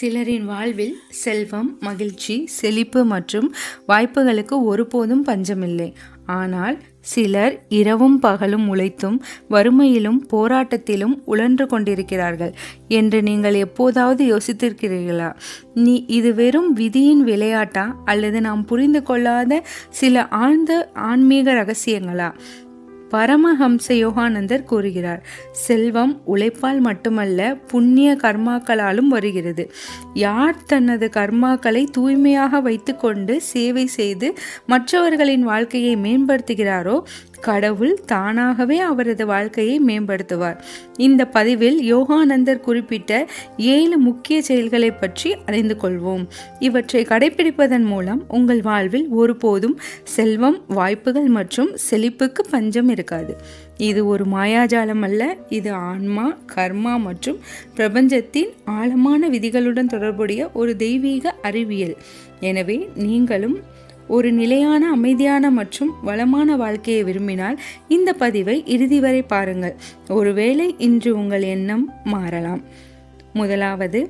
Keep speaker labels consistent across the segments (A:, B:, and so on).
A: சிலரின் வாழ்வில் செல்வம் மகிழ்ச்சி செழிப்பு மற்றும் வாய்ப்புகளுக்கு ஒருபோதும் பஞ்சமில்லை. ஆனால் சிலர் இரவும் பகலும் உழைத்தும் வறுமையிலும் போராட்டத்திலும் உழன்று கொண்டிருக்கிறார்கள். என்று நீங்கள் எப்போதாவது யோசித்திருக்கிறீர்களா? நீ இது வெறும் விதியின் விளையாட்டா? அல்லது நாம் புரிந்து கொள்ளாத சில ஆழ்ந்த ஆன்மீக ரகசியங்களா? பரமஹம்ச யோகானந்தர் கூறுகிறார் செல்வம் உழைப்பால் மட்டுமல்ல புண்ணிய கர்மாக்களாலும் வருகிறது. யார் தனது கர்மாக்களை தூய்மையாக வைத்துக்கொண்டு சேவை செய்து மற்றவர்களின் வாழ்க்கையை மேம்படுத்துகிறாரோ கடவுள் தானாகவே அவரது வாழ்க்கையை மேம்படுத்துவார். இந்த பதிவில் யோகானந்தர் குறிப்பிட்ட ஏழு முக்கிய செயல்களை பற்றி அறிந்து கொள்வோம். இவற்றை கடைபிடிப்பதன் மூலம் உங்கள் வாழ்வில் ஒருபோதும் செல்வம் வாய்ப்புகள் மற்றும் செழிப்புக்கு பஞ்சம் இருக்காது. இது ஒரு மாயாஜாலம் அல்ல இது ஆன்மா கர்மா மற்றும் பிரபஞ்சத்தின் ஆழமான விதிகளுடன் தொடர்புடைய ஒரு தெய்வீக அறிவியல். எனவே நீங்களும் ஒரு நிலையான அமைதியான மற்றும் வளமான வாழ்க்கையை விரும்பினால் இந்த பதிவை இறுதி வரை பாருங்கள். ஒருவேளை இன்று உங்கள் எண்ணம் மாறலாம். முதலாவது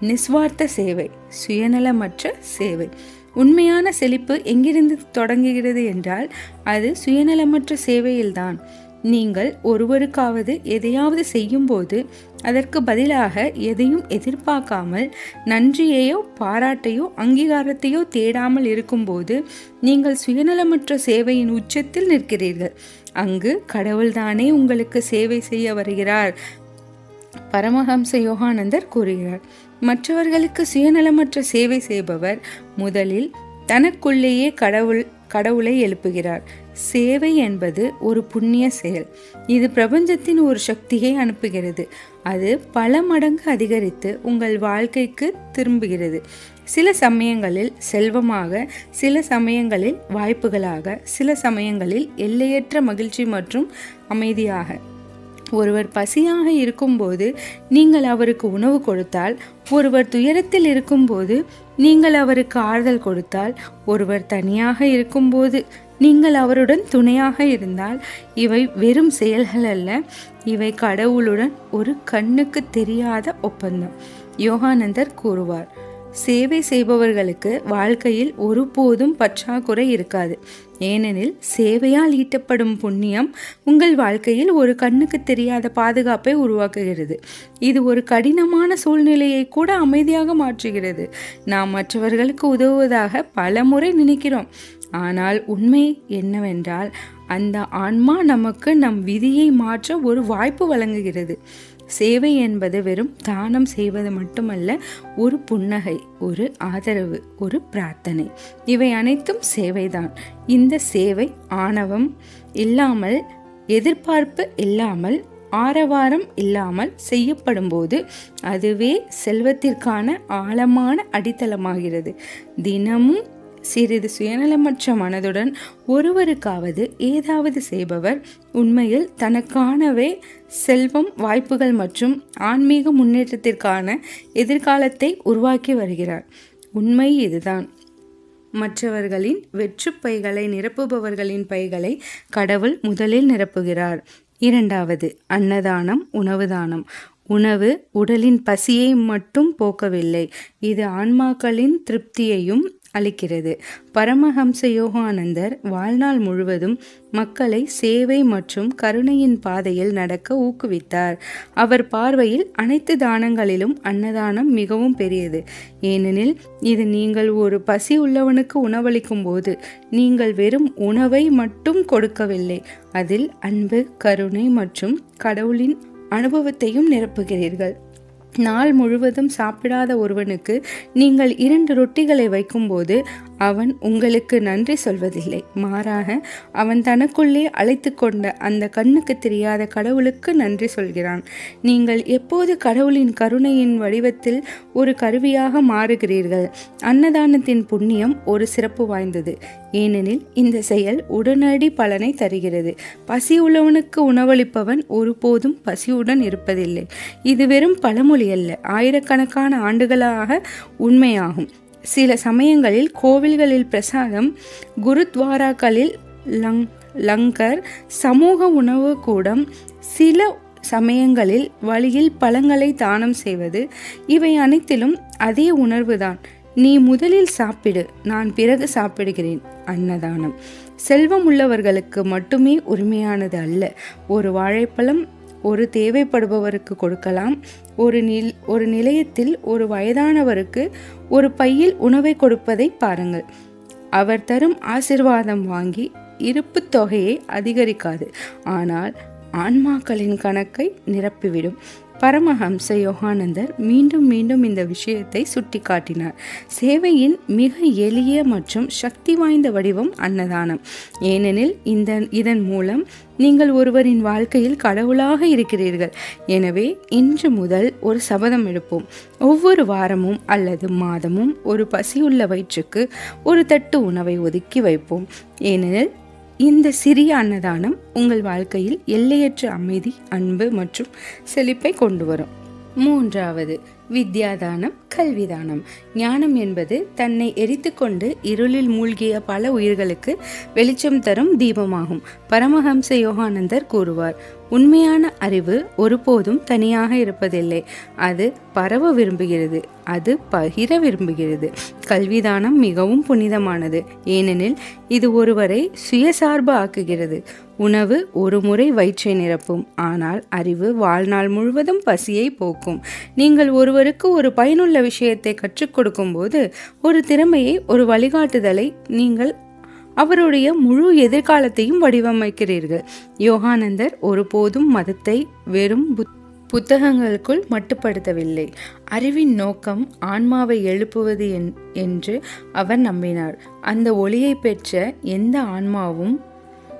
A: நிஸ்வார்த்த சேவை சுயநலமற்ற சேவை. உண்மையான செழிப்பு எங்கிருந்து தொடங்குகிறது என்றால் அது சுயநலமற்ற சேவையில்தான். நீங்கள் ஒருவருக்காவது எதையாவது செய்யும்போது அதற்கு பதிலாக எதையும் எதிர்பார்க்காமல் நன்றியையோ பாராட்டையோ அங்கீகாரத்தையோ தேடாமல் இருக்கும்போது நீங்கள் சுயநலமற்ற சேவையின் உச்சத்தில் நிற்கிறீர்கள். அங்கு கடவுள்தானே உங்களுக்கு சேவை செய்ய வருகிறார். பரமஹம்ச யோகானந்தர் கூறுகிறார் மற்றவர்களுக்கு சுயநலமற்ற சேவை செய்பவர் முதலில் தனக்குள்ளேயே கடவுள் கடவுளை எழுப்புகிறார். சேவை என்பது ஒரு புண்ணிய செயல். இது பிரபஞ்சத்தின் ஒரு சக்தியை அனுப்புகிறது. அது பல மடங்கு அதிகரித்து உங்கள் வாழ்க்கைக்கு திரும்புகிறது. சில சமயங்களில் செல்வமாக சில சமயங்களில் வாய்ப்புகளாக சில சமயங்களில் எல்லையற்ற மகிழ்ச்சி மற்றும் அமைதியாக. ஒருவர் பசியாக இருக்கும்போது நீங்கள் அவருக்கு உணவு கொடுத்தால் ஒருவர் துயரத்தில் இருக்கும்போது நீங்கள் அவருக்கு ஆறுதல் கொடுத்தால் ஒருவர் தனியாக இருக்கும்போது நீங்கள் அவருடன் துணையாக இருந்தால் இவை வெறும் செயல்கள் அல்ல. இவை கடவுளுடன் ஒரு கண்ணுக்கு தெரியாத ஒப்பந்தம். யோகானந்தர் கூறுவார் சேவை செய்பவர்களுக்கு வாழ்க்கையில் ஒருபோதும் பற்றாக்குறை இருக்காது. ஏனெனில் சேவையால் ஈட்டப்படும் புண்ணியம் உங்கள் வாழ்க்கையில் ஒரு கண்ணுக்கு தெரியாத பாதுகாப்பை உருவாக்குகிறது. இது ஒரு கடினமான சூழ்நிலையை கூட அமைதியாக மாற்றுகிறது. நாம் மற்றவர்களுக்கு உதவுவதாக பல முறை நினைக்கிறோம். ஆனால் உண்மை என்னவென்றால் அந்த ஆன்மா நமக்கு நம் விதியை மாற்ற ஒரு வாய்ப்பு வழங்குகிறது. சேவை என்பது வெறும் தானம் செய்வது மட்டுமல்ல ஒரு புன்னகை ஒரு ஆதரவு ஒரு பிரார்த்தனை. இவை அனைத்தும் சேவைதான். இந்த சேவை ஆணவம் இல்லாமல் எதிர்பார்ப்பு இல்லாமல் ஆரவாரம் இல்லாமல் செய்யப்படும்போது அதுவே செல்வத்திற்கான ஆழமான அடித்தளமாகிறது. தினமும் சிறிது சுயநலமற்ற மனதுடன் ஒருவருக்காவது ஏதாவது செய்பவர் உண்மையில் தனக்கானவே செல்வம் வாய்ப்புகள் மற்றும் ஆன்மீக முன்னேற்றத்திற்கான எதிர்காலத்தை உருவாக்கி வருகிறார். உண்மை இதுதான். மற்றவர்களின் வெற்று பைகளை நிரப்புபவர்களின் பைகளை கடவுள் முதலில் நிரப்புகிறார். இரண்டாவது அன்னதானம் உணவுதானம். உணவு உடலின் பசியை மட்டும் போக்கவில்லை இது ஆன்மாக்களின் திருப்தியையும் அளிக்கிறது. பரமஹம்ச யோகானந்தர் வாழ்நாள் முழுவதும் மக்களை சேவை மற்றும் கருணையின் பாதையில் நடக்க ஊக்குவித்தார். அவர் பார்வையில் அனைத்து தானங்களிலும் அன்னதானம் மிகவும் பெரியது. ஏனெனில் இது நீங்கள் ஒரு பசி உள்ளவனுக்கு உணவளிக்கும் போது நீங்கள் வெறும் உணவை மட்டும் கொடுக்கவில்லை. அதில் அன்பு கருணை மற்றும் கடவுளின் அனுபவத்தையும் நிரப்புகிறீர்கள். நாள் முழுவதும் சாப்பிடாத ஒருவனுக்கு நீங்கள் இரண்டு ரொட்டிகளை வைக்கும்போது அவன் உங்களுக்கு நன்றி சொல்வதில்லை. மாறாக அவன் தனக்குள்ளே அழைத்து கொண்ட அந்த கண்ணுக்கு தெரியாத கடவுளுக்கு நன்றி சொல்கிறான். நீங்கள் எப்போது கடவுளின் கருணையின் வடிவத்தில் ஒரு கருவியாக மாறுகிறீர்கள்? அன்னதானத்தின் புண்ணியம் ஒரு சிறப்பு வாய்ந்தது. ஏனெனில் இந்த செயல் உடனடி பலனை தருகிறது. பசி உள்ளவனுக்கு உணவளிப்பவன் ஒருபோதும் பசியுடன் இருப்பதில்லை. இது வெறும் பழமொழி அல்ல. ஆயிரக்கணக்கான ஆண்டுகளாக உண்மையாகும். சில சமயங்களில் கோவில்களில் பிரசாதம் குருத்வாராக்களில் லங் லங்கர் சமூக உணவு கூடம் சில சமயங்களில் வழியில் பழங்களை தானம் செய்வது இவை அனைத்திலும் அதே உணர்வுதான். நீ முதலில் சாப்பிடு நான் பிறகு சாப்பிடுகிறேன் அன்னதானம். செல்வம் உள்ளவர்களுக்கு மட்டுமே உரிமையானது அல்ல. ஒரு வாழைப்பழம் ஒரு தேவைப்படுபவருக்கு கொடுக்கலாம். ஒரு நில் ஒரு நிலையத்தில் ஒரு வயதானவருக்கு ஒரு பையில் உணவை கொடுப்பதை பாருங்கள். அவர் தரும் ஆசிர்வாதம் வாங்கி இருப்பு தொகையை அதிகரிக்காது. ஆனால் ஆன்மாக்களின் கணக்கை நிரப்பிவிடும். பரமஹம்ச யோகானந்தர் மீண்டும் மீண்டும் இந்த விஷயத்தை சுட்டிக்காட்டினார். சேவையின் மிக எளிய மற்றும் சக்தி வாய்ந்த வடிவம் அன்னதானம். ஏனெனில் இந்த இதன் மூலம் நீங்கள் ஒருவரின் வாழ்க்கையில் கடவுளாக இருக்கிறீர்கள். எனவே இன்று முதல் ஒரு சபதம் எடுப்போம். ஒவ்வொரு வாரமும் அல்லது மாதமும் ஒரு பசியுள்ள வயிற்றுக்கு ஒரு தட்டு உணவை ஒதுக்கி வைப்போம். ஏனெனில் இந்த சிறிய அன்னதானம் உங்கள் வாழ்க்கையில் எல்லையற்ற அமைதி அன்பு மற்றும் செழிப்பை கொண்டு வரும். மூன்றாவது வித்யாதானம் கல்விதானம். ஞானம் என்பது தன்னை எரித்துக்கொண்டு இருளில் மூழ்கிய பல உயிர்களுக்கு வெளிச்சம் தரும் தீபமாகும். பரமஹம்ச யோகானந்தர் கூறுவார் உண்மையான அறிவு ஒருபோதும் தனியாக இருப்பதில்லை. அது பரவ விரும்புகிறது அது பகிர விரும்புகிறது. கல்விதானம் மிகவும் புனிதமானது. ஏனெனில் இது ஒருவரை சுயசார்பு ஆக்குகிறது. உணவு ஒரு முறை வயிற்றை நிரப்பும். ஆனால் அறிவு வாழ்நாள் முழுவதும் பசியை போக்கும். நீங்கள் ஒருவருக்கு ஒரு பயனுள்ள விஷயத்தை கற்றுக் கொடுக்கும்போது ஒரு திறமையை ஒரு வழிகாட்டுதலை நீங்கள் அவருடைய முழு எதிர்காலத்தையும் வடிவமைக்கிறீர்கள். யோகானந்தர் ஒருபோதும் மதத்தை வெறும் புத் புத்தகங்களுக்குள் மட்டுப்படுத்தவில்லை. அறிவின் நோக்கம் ஆன்மாவை எழுப்புவது என்று அவர் நம்பினார். அந்த ஒளியை பெற்ற எந்த ஆன்மாவும்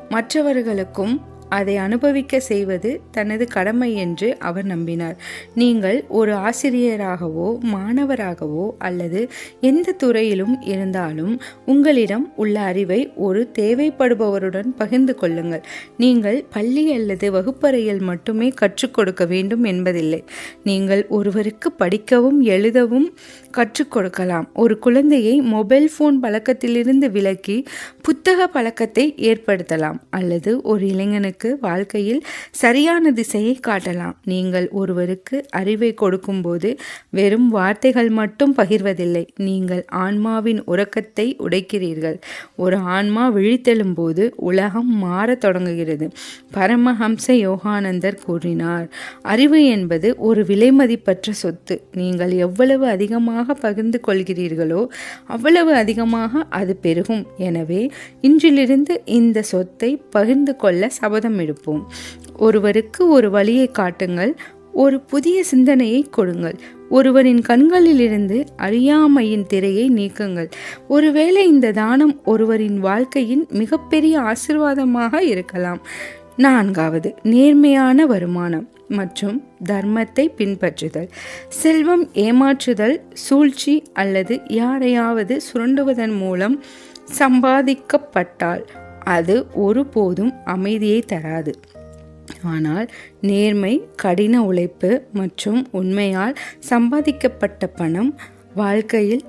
A: மற்றவர்களுக்கும் அதை அனுபவிக்க செய்வது தனது கடமை என்று அவர் நம்பினார். நீங்கள் ஒரு ஆசிரியராகவோ மாணவராகவோ அல்லது எந்த துறையிலும் இருந்தாலும் உங்களிடம் உள்ள அறிவை ஒரு தேவைப்படுபவருடன் பகிர்ந்து கொள்ளுங்கள். நீங்கள் பள்ளி அல்லது வகுப்பறையில் மட்டுமே கற்றுக் கொடுக்க வேண்டும் என்பதில்லை. நீங்கள் ஒருவருக்கு படிக்கவும் எழுதவும் கற்றுக் கொடுக்கலாம். ஒரு குழந்தையை மொபைல் ஃபோன் பழக்கத்திலிருந்து விலக்கி புத்தக பழக்கத்தை ஏற்படுத்தலாம் அல்லது ஒரு இளைஞனுக்கு உங்களுக்கு வாழ்க்கையில் சரியான திசையை காட்டலாம். நீங்கள் ஒருவருக்கு அறிவை கொடுக்கும்போது வெறும் வார்த்தைகள் மட்டும் பகிர்வதில்லை. நீங்கள் ஆன்மாவின் உறக்கத்தை உடைக்கிறீர்கள். ஒரு ஆன்மா விழித்தெழும்போது உலகம் மாறத் தொடங்குகிறது. பரமஹம்ச யோகானந்தர் கூறினார் அறிவு என்பது ஒரு விலைமதிப்பற்ற சொத்து. நீங்கள் எவ்வளவு அதிகமாக பகிர்ந்து கொள்கிறீர்களோ அவ்வளவு அதிகமாக அது பெருகும். எனவே இன்றிலிருந்து இந்த சொத்தை பகிர்ந்து கொள்ள சபதம் சபதம் எடுப்போம். ஒருவருக்கு ஒரு வழியை காட்டுங்கள் ஒரு புதிய சிந்தனையை கொடுங்கள். ஒருவரின் கண்களிலிருந்து அறியாமையின் திரையை நீக்குங்கள். ஒருவேளை இந்த தானம் ஒருவரின் வாழ்க்கையின் மிகப்பெரிய ஆசிர்வாதமாக இருக்கலாம். நான்காவது நேர்மையான வருமானம் மற்றும் தர்மத்தை பின்பற்றுதல். செல்வம் ஏமாற்றுதல் சூழ்ச்சி அல்லது யாரையாவது சுரண்டுவதன் மூலம் சம்பாதிக்கப்பட்டால் அது ஒருபோதும் அமைதியை தராது. ஆனால் நேர்மை கடின உழைப்பு மற்றும் உண்மையால் சம்பாதிக்கப்பட்ட பணம் வாழ்க்கையில்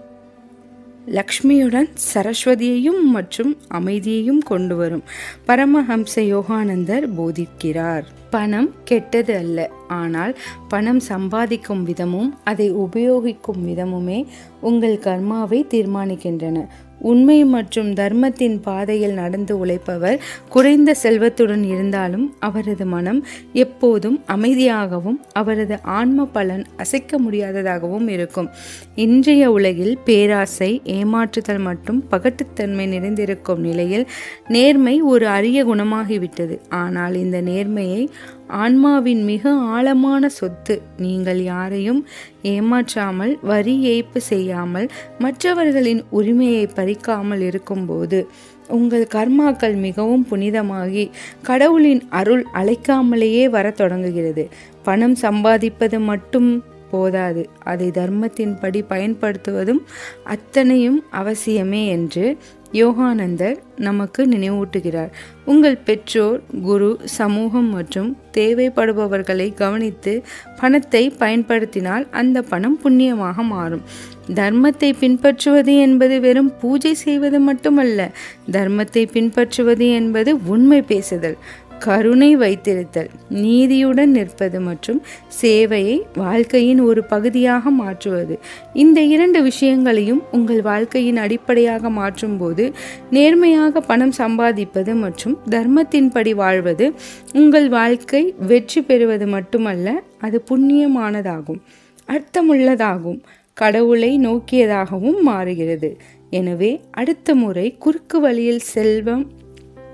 A: லக்ஷ்மியுடன் சரஸ்வதியையும் மற்றும் அமைதியையும் கொண்டு வரும். பரமஹம்ச யோகானந்தர் போதிக்கிறார். பணம் கெட்டது அல்ல. ஆனால் பணம் சம்பாதிக்கும் விதமும் அதை உபயோகிக்கும் விதமுமே உங்கள் கர்மாவை தீர்மானிக்கின்றன. உண்மை மற்றும் தர்மத்தின் பாதையில் நடந்து உழைப்பவர் குறைந்த செல்வத்துடன் இருந்தாலும் அவரது மனம் எப்போதும் அமைதியாகவும் அவரது ஆன்ம பலன் அசைக்க முடியாததாகவும் இருக்கும். இன்றைய உலகில் பேராசை ஏமாற்றுதல் மற்றும் பகட்டுத்தன்மை நிறைந்திருக்கும் நிலையில் நேர்மை ஒரு அரிய குணமாகிவிட்டது. ஆனால் இந்த நேர்மையை ஆன்மாவின் மிக ஆழமான சொத்து. நீங்கள் யாரையும் ஏமாற்றாமல் வரி ஏய்ப்பு செய்யாமல் மற்றவர்களின் உரிமையை பறிக்காமல் இருக்கும்போது உங்கள் கர்மாக்கள் மிகவும் புனிதமாகி கடவுளின் அருள் அழைக்காமலேயே வர தொடங்குகிறது. பணம் சம்பாதிப்பது மட்டும் போதாது. அதை தர்மத்தின்படி பயன்படுத்துவதும் அத்தனையும் அவசியமே என்று யோகானந்தர் நமக்கு நினைவூட்டுகிறார். உங்கள் பெற்றோர் குரு சமூகம் மற்றும் தேவைப்படுபவர்களை கவனித்து பணத்தை பயன்படுத்தினால் அந்த பணம் புண்ணியமாக மாறும். தர்மத்தை பின்பற்றுவது என்பது வெறும் பூஜை செய்வது மட்டுமல்ல தர்மத்தை பின்பற்றுவது என்பது உண்மை பேசுதல். கருணை வைத்திருத்தல் நீதியுடன் நிற்பது மற்றும் சேவையை வாழ்க்கையின் ஒரு பகுதியாக மாற்றுவது. இந்த இரண்டு விஷயங்களையும் உங்கள் வாழ்க்கையின் அடிப்படையாக மாற்றும்போது நேர்மையாக பணம் சம்பாதிப்பது மற்றும் தர்மத்தின்படி வாழ்வது உங்கள் வாழ்க்கை வெற்றி பெறுவது மட்டுமல்ல அது புண்ணியமானதாகும் அர்த்தமுள்ளதாகும் கடவுளை நோக்கியதாகவும் மாறுகிறது. எனவே அடுத்த முறை குறுக்கு வழியில் செல்வம்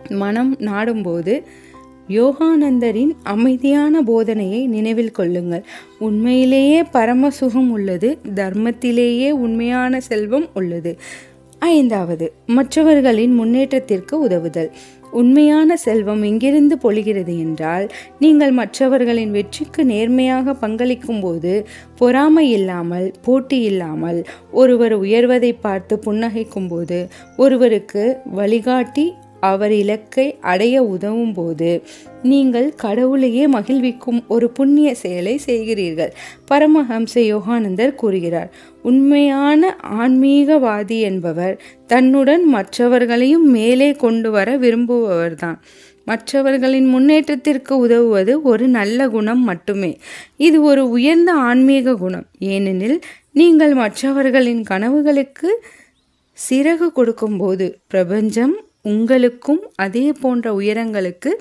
A: மனம் நாடும்போது யோகானந்தரின் அமைதியான போதனையை நினைவில் கொள்ளுங்கள். உண்மையிலேயே பரம சுகம் உள்ளது. தர்மத்திலேயே உண்மையான செல்வம் உள்ளது. ஐந்தாவது மற்றவர்களின் முன்னேற்றத்திற்கு உதவுதல். உண்மையான செல்வம் எங்கிருந்து பொழிகிறது என்றால் நீங்கள் மற்றவர்களின் வெற்றிக்கு நேர்மையாக பங்களிக்கும் போது பொறாமை இல்லாமல் போட்டி இல்லாமல் ஒருவர் உயர்வதை பார்த்து புன்னகைக்கும் போது ஒருவருக்கு வழிகாட்டி அவர் இலக்கை அடைய உதவும் போது நீங்கள் கடவுளையே மகிழ்விக்கும் ஒரு புண்ணிய செயலை செய்கிறீர்கள். பரமஹம்ச யோகானந்தர் கூறுகிறார் உண்மையான ஆன்மீகவாதி என்பவர் தன்னுடன் மற்றவர்களையும் மேலே கொண்டு வர விரும்புபவர்தான். மற்றவர்களின் முன்னேற்றத்திற்கு உதவுவது ஒரு நல்ல குணம் மட்டுமே. இது ஒரு உயர்ந்த ஆன்மீக குணம். ஏனெனில் நீங்கள் மற்றவர்களின் கனவுகளுக்கு சிறகு கொடுக்கும்போது பிரபஞ்சம் உங்களுக்கும் அதே போன்ற உயரங்களுக்கு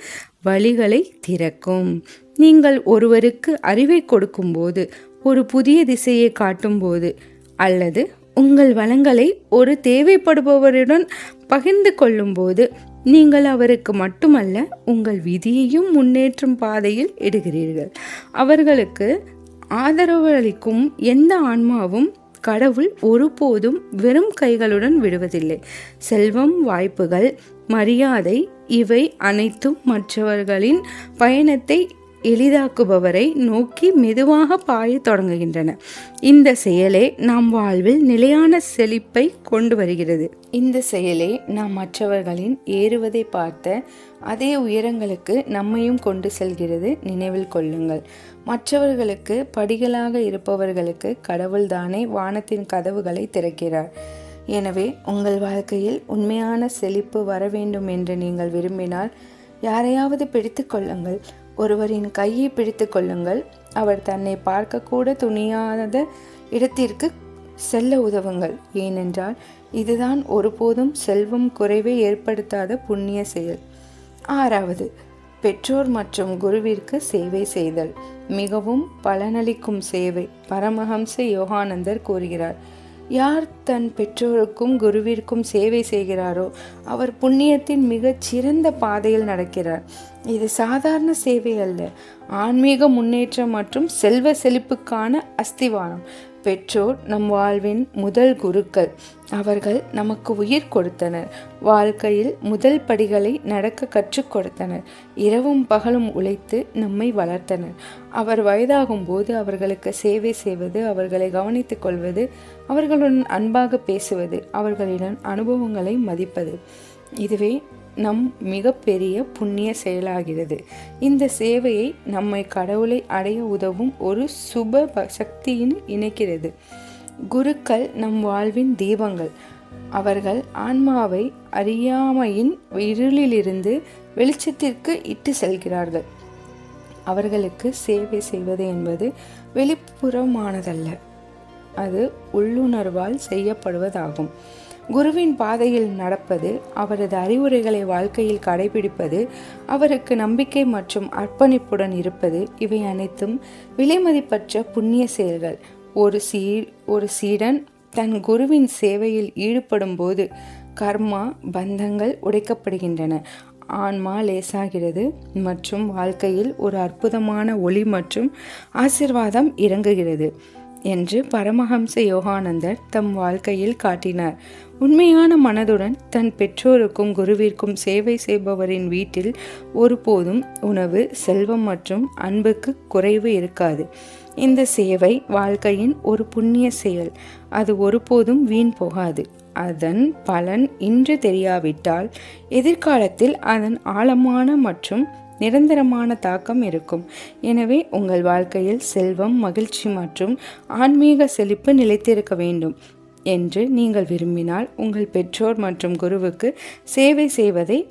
A: வழிகளை திறக்கும். நீங்கள் ஒருவருக்கு அறிவை கொடுக்கும்போது ஒரு புதிய திசையை காட்டும்போது அல்லது உங்கள் வளங்களை ஒரு தேவைப்படுபவருடன் பகிர்ந்து கொள்ளும்போது நீங்கள் அவருக்கு மட்டுமல்ல உங்கள் விதியையும் முன்னேற்றும் பாதையில் இடுகிறீர்கள். அவர்களுக்கு ஆதரவு அளிக்கும் எந்த ஆன்மாவும் கடவுள் ஒருபோதும் வெறும் கைகளுடன் விடுவதில்லை. செல்வம் வாய்ப்புகள் மரியாதை இவை அனைத்தும் மற்றவர்களின் பயணத்தை எளிதாக்குபவரை நோக்கி மெதுவாக பாயத் தொடங்குகின்றன. இந்த செயலே நாம் வாழ்வில் நிலையான செழிப்பை கொண்டு வருகிறது. இந்த செயலே நாம் மற்றவர்களின் ஏறுவதை பார்த்த அதே உயரங்களுக்கு நம்மையும் கொண்டு செல்கிறது நினைவில் கொள்ளுங்கள். மற்றவர்களுக்கு படிகளாக இருப்பவர்களுக்கு கடவுள்தானே வானத்தின் கதவுகளை திறக்கிறார். எனவே உங்கள் வாழ்க்கையில் உண்மையான செழிப்பு வர வேண்டும் என்று நீங்கள் விரும்பினால் யாரையாவது பிடித்து கொள்ளுங்கள். ஒருவரின் கையை பிடித்து கொள்ளுங்கள். அவர் தன்னை பார்க்கக்கூட துணியாத இடத்திற்கு செல்ல உதவுங்கள். ஏனென்றால் இதுதான் ஒருபோதும் செல்வம் குறைவை ஏற்படுத்தாத புண்ணிய செயல். ஆறாவது பெற்றோர் மற்றும் குருவிற்கு சேவை செய்தல் மிகவும் பலனளிக்கும் சேவை பரமஹம்ச யோகானந்தர் கூறுகிறார். யார் தன் பெற்றோருக்கும் குருவிற்கும் சேவை செய்கிறாரோ அவர் புண்ணியத்தின் மிகச் சிறந்த பாதையில் நடக்கிறார். இது சாதாரண சேவை அல்ல ஆன்மீக முன்னேற்றம் மற்றும் செல்வ செழிப்புக்கான அஸ்திவாரம். பெற்றோர் நம் வாழ்வின் முதல் குருக்கள். அவர்கள் நமக்கு உயிர் கொடுத்தனர். வாழ்க்கையில் முதல் படிகளை நடக்க கற்றுக் கொடுத்தனர். இரவும் பகலும் உழைத்து நம்மை வளர்த்தனர். அவர் வயதாகும் போது அவர்களுக்கு சேவை செய்வது அவர்களை கவனித்துக் கொள்வது அவர்களுடன் அன்பாக பேசுவது அவர்களிடம் அனுபவங்களை மதிப்பது. இதுவே நம் மிகப்பெரிய புண்ணிய செயலாகிறது. இந்த சேவையை நம்மை கடவுளை அடைய உதவும் ஒரு சுப சக்தியின் இணைக்கிறது. குருக்கள் நம் வாழ்வின் தீபங்கள். அவர்கள் ஆன்மாவை அறியாமையின் இருளிலிருந்து வெளிச்சத்திற்கு இட்டு செல்கிறார்கள். அவர்களுக்கு சேவை செய்வது என்பது வெளிப்புறமானதல்ல. அது உள்ளுணர்வால் செய்யப்படுவதாகும். குருவின் பாதையில் நடப்பது அவரது அறிவுரைகளை வாழ்க்கையில் கடைபிடிப்பது அவருக்கு நம்பிக்கை மற்றும் அர்ப்பணிப்புடன் இருப்பது இவை அனைத்தும் விலைமதிப்பற்ற புண்ணிய செயல்கள். ஒரு சீ ஒரு சீடன் தன் குருவின் சேவையில் ஈடுபடும் போது கர்மா பந்தங்கள் உடைக்கப்படுகின்றன. ஆன்மா லேசாகிறது மற்றும் வாழ்க்கையில் ஒரு அற்புதமான ஒளி மற்றும் ஆசிர்வாதம் இறங்குகிறது என்று பரமஹம்ச யோகானந்தர் தம் வாழ்க்கையில் காட்டினார். உண்மையான மனதுடன் தன் பெற்றோருக்கும் குருவிற்கும் சேவை செய்பவரின் வீட்டில் ஒருபோதும் உணவு செல்வம் மற்றும் அன்புக்கு குறைவு இருக்காது. இந்த சேவை வாழ்க்கையின் ஒரு புண்ணிய செயல். அது ஒருபோதும் வீண் போகாது. அதன் பலன் இன்று தெரியாவிட்டால் எதிர்காலத்தில் அதன் ஆழமான மற்றும் நிரந்தரமான தாக்கம் இருக்கும். எனவே உங்கள் வாழ்க்கையில் செல்வம் மகிழ்ச்சி மற்றும் ஆன்மீக செழிப்பு நிலைத்திருக்க வேண்டும். என்று நீங்கள் விரும்பினால் உங்கள் பெற்றோர் மற்றும் குருவுக்கு சேவை செய்வதை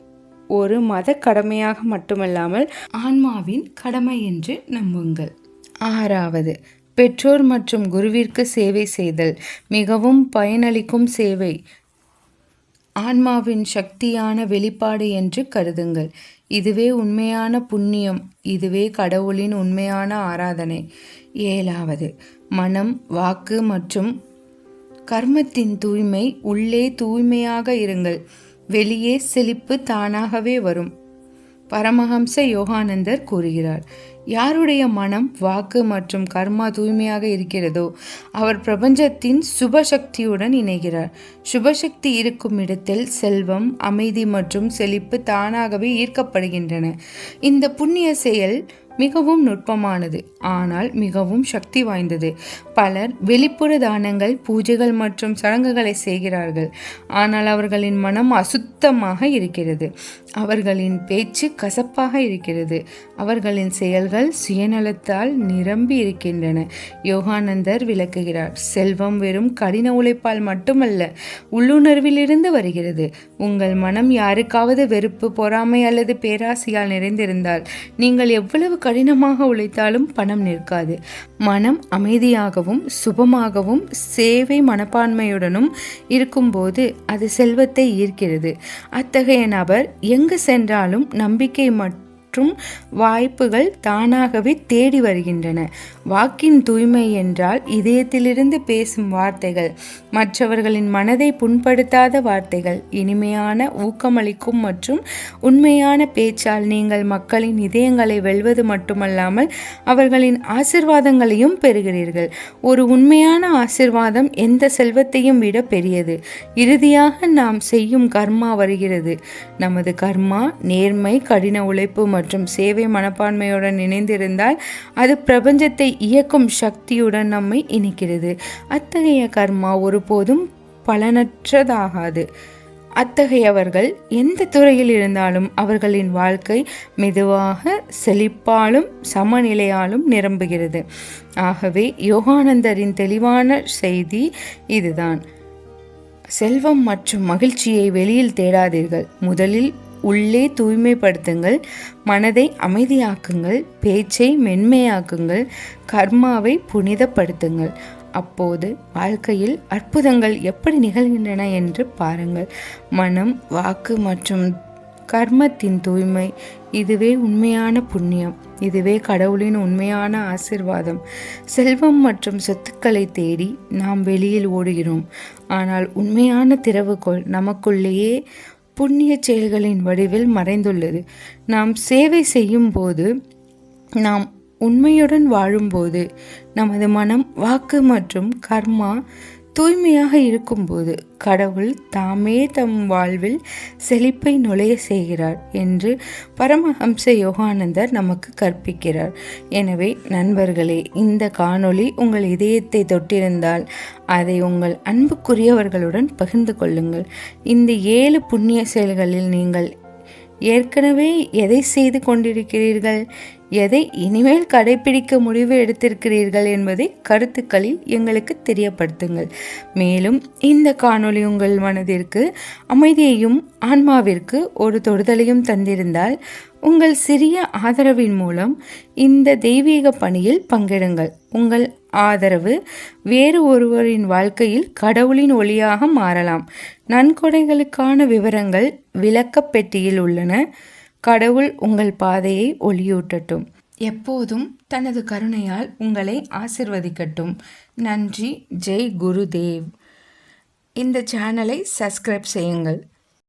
A: ஒரு மத கடமையாக மட்டுமல்லாமல் ஆன்மாவின் கடமை என்று நம்புங்கள். ஆறாவது பெற்றோர் மற்றும் குருவிற்கு சேவை செய்தல் மிகவும் பயனளிக்கும் சேவை. ஆன்மாவின் சக்தியான வெளிப்பாடு என்று கருதுங்கள். இதுவே உண்மையான புண்ணியம் இதுவே கடவுளின் உண்மையான ஆராதனை. ஏழாவது மனம் வாக்கு மற்றும் கர்மத்தின் தூய்மை உள்ளே தூய்மையாக இருங்கள். வெளியே செழிப்பு தானாகவே வரும். பரமஹம்ச யோகானந்தர் கூறுகிறார் யாருடைய மனம் வாக்கு மற்றும் கர்மா தூய்மையாக இருக்கிறதோ அவர் பிரபஞ்சத்தின் சுபசக்தியுடன் இணைகிறார். சுபசக்தி இருக்கும் இடத்தில் செல்வம் அமைதி மற்றும் செழிப்பு தானாகவே ஈர்க்கப்படுகின்றன. இந்த புண்ணிய செயல் மிகவும் நுட்பமானது ஆனால் மிகவும் சக்தி வாய்ந்தது. பலர் வெளிப்புற தானங்கள் பூஜைகள் மற்றும் சடங்குகளை செய்கிறார்கள். ஆனால் அவர்களின் மனம் அசுத்தமாக இருக்கிறது. அவர்களின் பேச்சு கசப்பாக இருக்கிறது. அவர்களின் செயல்கள் சுயநலத்தால் நிரம்பி இருக்கின்றன. யோகானந்தர் விளக்குகிறார் செல்வம் வெறும் கடின உழைப்பால் மட்டுமல்ல உள்ளுணர்விலிருந்து வருகிறது. உங்கள் மனம் யாருக்காவது வெறுப்பு பொறாமை அல்லது பேராசையால் நிறைந்திருந்தால் நீங்கள் எவ்வளவு கடினமாக உழைத்தாலும் பணம் நிற்காது. மனம் அமைதியாகவும் சுபமாகவும் சேவை மனப்பான்மையுடனும் இருக்கும்போது அது செல்வத்தை ஈர்க்கிறது. அத்தகைய நபர் எங்கு சென்றாலும் நம்பிக்கை மட்டும் மற்றும் வாய்ப்புகள் தானாகவே தேடி வருகின்றன. வாக்கின் தூய்மை என்றால் இதயத்திலிருந்து பேசும் வார்த்தைகள் மற்றவர்களின் மனதை புண்படுத்தாத வார்த்தைகள் இனிமையான ஊக்கமளிக்கும் மற்றும் உண்மையான பேச்சால் நீங்கள் மக்களின் இதயங்களை வெல்வது மட்டுமல்லாமல் அவர்களின் ஆசிர்வாதங்களையும் பெறுகிறீர்கள். ஒரு உண்மையான ஆசிர்வாதம் எந்த செல்வத்தையும் விட பெரியது. இறுதியாக நாம் செய்யும் கர்மா வருகிறது. நமது கர்மா நேர்மை கடின உழைப்பு மற்றும் சேவை மனப்பான்மையுடன் இணைந்திருந்தால் அது பிரபஞ்சத்தை இயக்கும் சக்தியுடன் நம்மை இணைக்கிறது. அத்தகைய கர்மா ஒருபோதும் பலனற்றதாகாது. அத்தகையவர்கள் எந்த துறையில் இருந்தாலும் அவர்களின் வாழ்க்கை மெதுவாக செழிப்பாலும் சமநிலையாலும் நிரம்புகிறது. ஆகவே யோகானந்தரின் தெளிவான செய்தி இதுதான். செல்வம் மற்றும் மகிழ்ச்சியை வெளியில் தேடாதீர்கள். முதலில் உள்ளே தூய்மைப்படுத்துங்கள். மனதை அமைதியாக்குங்கள். பேச்சை மென்மையாக்குங்கள். கர்மாவை புனிதப்படுத்துங்கள். அப்போது வாழ்க்கையில் அற்புதங்கள் எப்படி நிகழ்கின்றன என்று பாருங்கள். மனம் வாக்கு மற்றும் கர்மத்தின் தூய்மை. இதுவே உண்மையான புண்ணியம். இதுவே கடவுளின் உண்மையான ஆசிர்வாதம். செல்வம் மற்றும் சொத்துக்களை தேடி நாம் வெளியில் ஓடுகிறோம். ஆனால் உண்மையான திறவுகோள் நமக்குள்ளேயே புண்ணிய செயல்களின் வடிவில் மறைந்துள்ளது. நாம் சேவை செய்யும் போது நாம் உண்மையுடன் வாழும்போது நமது மனம் வாக்கு மற்றும் கர்மா தூய்மையாக இருக்கும்போது கடவுள் தாமே தம் வாழ்வில் செழிப்பை நுழைய செய்கிறார் என்று பரமஹம்ச யோகானந்தர் நமக்கு கற்பிக்கிறார். எனவே நண்பர்களே இந்த காணொளி உங்கள் இதயத்தை தொட்டிருந்தால் அதை உங்கள் அன்புக்குரியவர்களுடன் பகிர்ந்து கொள்ளுங்கள். இந்த ஏழு புண்ணிய செயல்களில் நீங்கள் ஏற்கனவே எதை செய்து கொண்டிருக்கிறீர்கள்? எதை இனிமேல் கடைபிடிக்க முடிவு எடுத்திருக்கிறீர்கள் என்பதை கருத்துக்களில் எங்களுக்கு தெரியப்படுத்துங்கள். மேலும் இந்த காணொளி உங்கள் மனதிற்கு அமைதியையும் ஆன்மாவிற்கு ஒரு தொடுதலையும் தந்திருந்தால் உங்கள் சிறிய ஆதரவின் மூலம் இந்த தெய்வீக பணியில் பங்கிடுங்கள். உங்கள் ஆதரவு வேறு ஒருவரின் வாழ்க்கையில் கடவுளின் ஒளியாக மாறலாம். நன்கொடைகளுக்கான விவரங்கள் விளக்கப்பெட்டியில் உள்ளன. கடவுள் உங்கள் பாதையை ஒளியூட்டட்டும். எப்போதும் தனது கருணையால் உங்களை ஆசிர்வதிக்கட்டும். நன்றி. ஜெய் குருதேவ். இந்த சேனலை சப்ஸ்கிரைப் செய்யுங்கள்.